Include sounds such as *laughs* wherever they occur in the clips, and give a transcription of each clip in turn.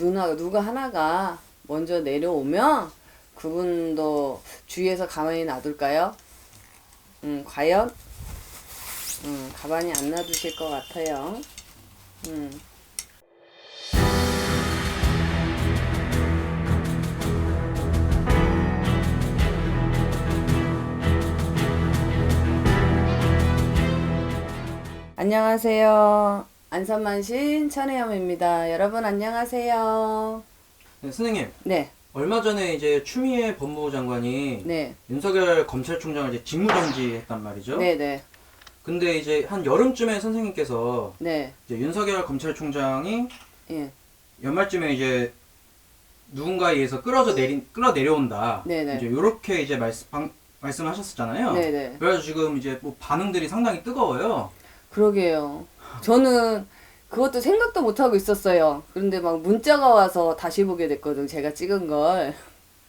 누나 누가 하나가 먼저 내려오면 그분도 주위에서 가만히 놔둘까요? 음, 과연? 음, 가만히 안 놔두실 것 같아요. 음. 안녕하세요. 안산만신 천혜염입니다. 여러분 안녕하세요. 네, 선생님 네, 얼마 전에 이제 추미애 법무부 장관이 네, 윤석열 검찰총장을 이제 직무정지했단 말이죠. 네, 네, 근데 이제 한 여름쯤에 선생님께서 네, 이제 윤석열 검찰총장이 예, 연말쯤에 이제 누군가에 의해서 끌어져 내린 끌어 내려온다. 네 네. 이제 이렇게 이제 말씀 방, 말씀하셨었잖아요. 네, 네. 그래서 지금 이제 뭐 반응들이 상당히 뜨거워요. 그러게요. 저는 그것도 생각도 못 하고 있었어요. 그런데 막 문자가 와서 다시 보게 됐거든. 제가 찍은 걸.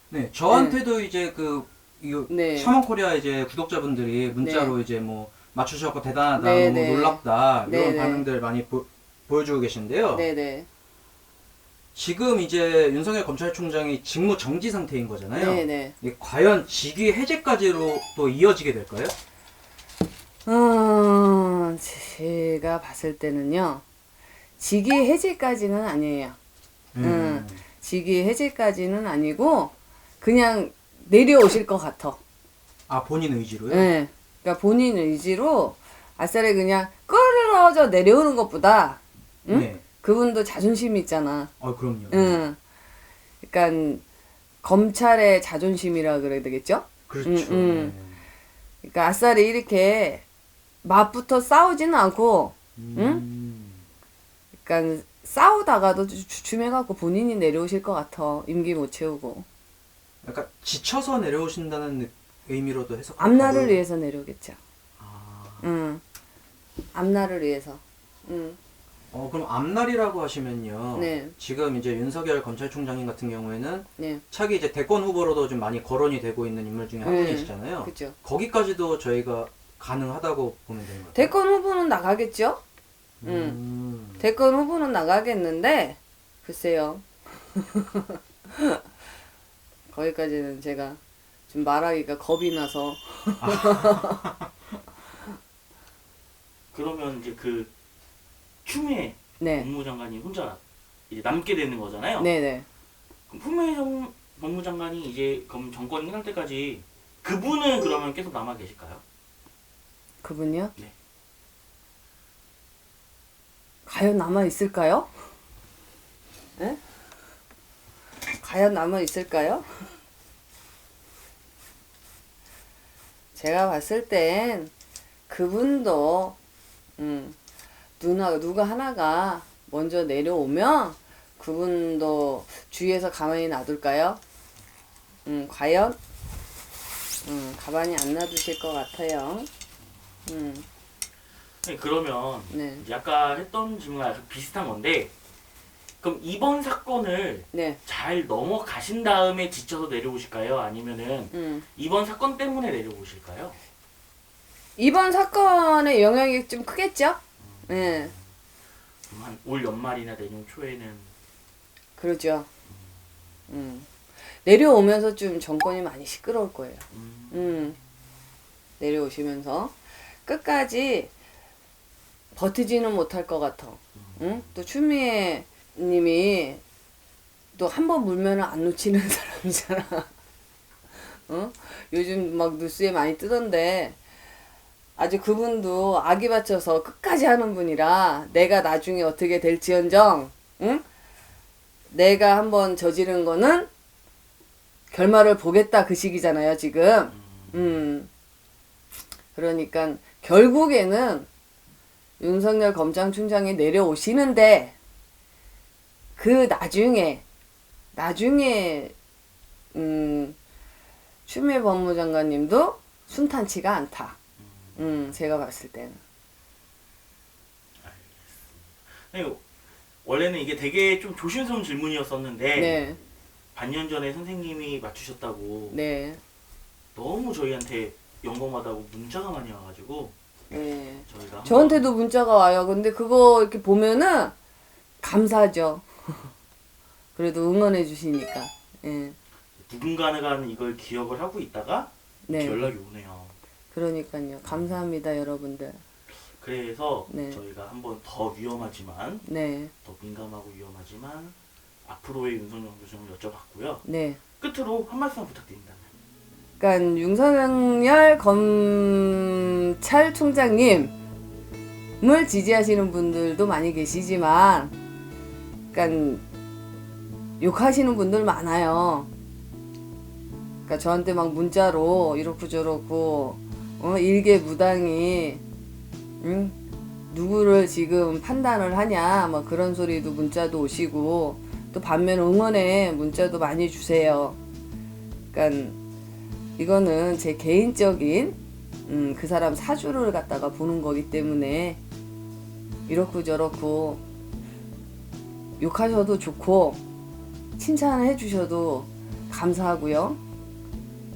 네, 저한테도 이제 그 이거 네. 샤먼 코리아 이제 구독자분들이 문자로 이제 뭐 맞추셨고 대단하다, 네, 너무 네. 놀랍다 이런 네, 네. 반응들 많이 보, 보여주고 계신데요. 네, 네, 지금 이제 윤석열 검찰총장이 직무 정지 상태인 거잖아요. 네, 네. 이게 과연 직위 해제까지로 또 이어지게 될까요? 음, 제가 봤을 때는요. 직위 해제까지는 아니에요. 음. 직위 해제까지는 아니고 그냥 내려오실 것 같아. 아 본인 의지로요? 네. 그러니까 본인 의지로 아싸리 그냥 끌어져 내려오는 것보다 응? 네. 그분도 자존심이 있잖아. 아 그럼요. 응. 그러니까 검찰의 자존심이라 그래야 되겠죠? 그렇죠. 음, 음. 그러니까 아싸리 이렇게 맞붙어 싸우지는 않고, 네. 음. 그러니까 싸우다가도 주- 주춤해갖고 본인이 내려오실 것 같아. 임기 못 채우고. 약간 지쳐서 내려오신다는 느- 의미로도 해석. 앞날을 위해서 내려오겠죠. 아. 응. 앞날을 위해서. 응. 어 그럼 앞날이라고 하시면요. 네. 지금 이제 윤석열 검찰총장님 같은 경우에는 네. 차기 이제 대권 후보로도 좀 많이 거론이 되고 있는 인물 중에 한 네. 분이시잖아요. 그죠. 거기까지도 저희가 가능하다고 보면 되는 거예요. 대권 후보는 나가겠죠? 응. 음. 대권 후보는 나가겠는데 글쎄요. *laughs* 거기까지는 제가 좀 말하기가 겁이 나서 *laughs* 그러면 이제 그 추미애 네. 법무장관이 혼자 이제 남게 되는 거잖아요. 네네. 그럼 추미애 정- 법무장관이 이제 그럼 정권이 끝날 때까지 그분은 그러면 계속 남아 계실까요? 그분요? 네. 과연 남아 있을까요? 에? 과연 남아 있을까요? 제가 봤을 땐 그분도 음, 누나 누가 하나가 먼저 내려오면 그분도 주위에서 가만히 놔둘까요? 음, 과연 음, 가만히 안 놔두실 것 같아요. 음, 네, 그러면 네, 이제 아까 했던 질문과 약간 비슷한 건데 그럼 이번 사건을 네, 잘 넘어가신 다음에 지쳐서 내려오실까요? 아니면은 음. 이번 사건 때문에 내려오실까요? 이번 사건의 영향이 좀 크겠죠? 네, 그럼 한올 연말이나 내년 초에는 그러죠. 음. 내려오면서 좀 정권이 많이 시끄러울 거예요. 음, 음. 내려오시면서 끝까지 버티지는 못할 것 같아. 응? 또 추미애 님이 또 한 번 물면은 안 놓치는 *laughs* 사람이잖아. 어? 요즘 막 뉴스에 많이 뜨던데 아주 그분도 악이 받쳐서 끝까지 하는 분이라 내가 나중에 어떻게 될지언정 응? 내가 한번 저지른 거는 결말을 보겠다 그 시기잖아요 지금 음 그러니까 결국에는 윤석열 검찰총장이 내려오시는데 그 나중에 나중에 음 추미애 법무장관님도 순탄치가 않다. 음 제가 봤을 때는. 네, 원래는 이게 되게 좀 조심스러운 질문이었었는데 네. 반년 전에 선생님이 맞추셨다고 네, 너무 저희한테 영광받다고 문자가 많이 와가지고 네. 저희가 한번 저한테도 문자가 와요. 근데 그거 이렇게 보면은 감사하죠. *laughs* 그래도 응원해 주시니까. 예. 누군가는 이걸 기억을 하고 있다가 네. 연락이 오네요. 그러니까요. 감사합니다, 여러분들. 그래서 네. 저희가 한번 더 위험하지만 네. 더 민감하고 위험하지만 앞으로의 윤석열 교수님을 여쭤봤고요. 네. 끝으로 한 말씀 부탁드립니다. 그러니까 윤석열 검찰총장님을 지지하시는 분들도 많이 계시지만, 그러니까 욕하시는 분들 많아요. 그러니까 저한테 막 문자로 이렇고 저렇고 어, 일개 무당이 응? 누구를 지금 판단을 하냐 뭐 그런 소리도 문자도 오시고 또 반면 응원의 문자도 많이 주세요. 그러니까 이거는 제 개인적인 음, 그 사람 사주를 갖다가 보는 거기 때문에 이렇고 저렇고 욕하셔도 좋고 칭찬해 주셔도 감사하고요.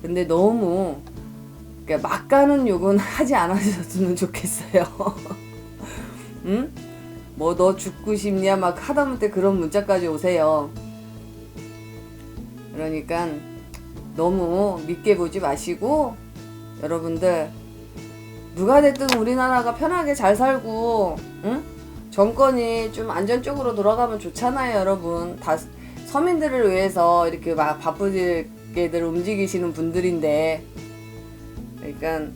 근데 너무 그러니까 막 가는 욕은 *laughs* 하지 않으셨으면 좋겠어요. *laughs* 응? 뭐 너 죽고 싶냐 막 하다못해 그런 문자까지 오세요. 그러니까 너무 믿게 보지 마시고 여러분들 누가 됐든 우리나라가 편하게 잘 살고 응? 정권이 좀 안전적으로 돌아가면 좋잖아요 여러분. 다 서민들을 위해서 이렇게 막 바쁘게들 움직이시는 분들인데. 그러니까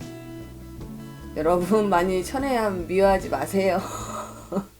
여러분 많이 천혜함 미워하지 마세요 *laughs*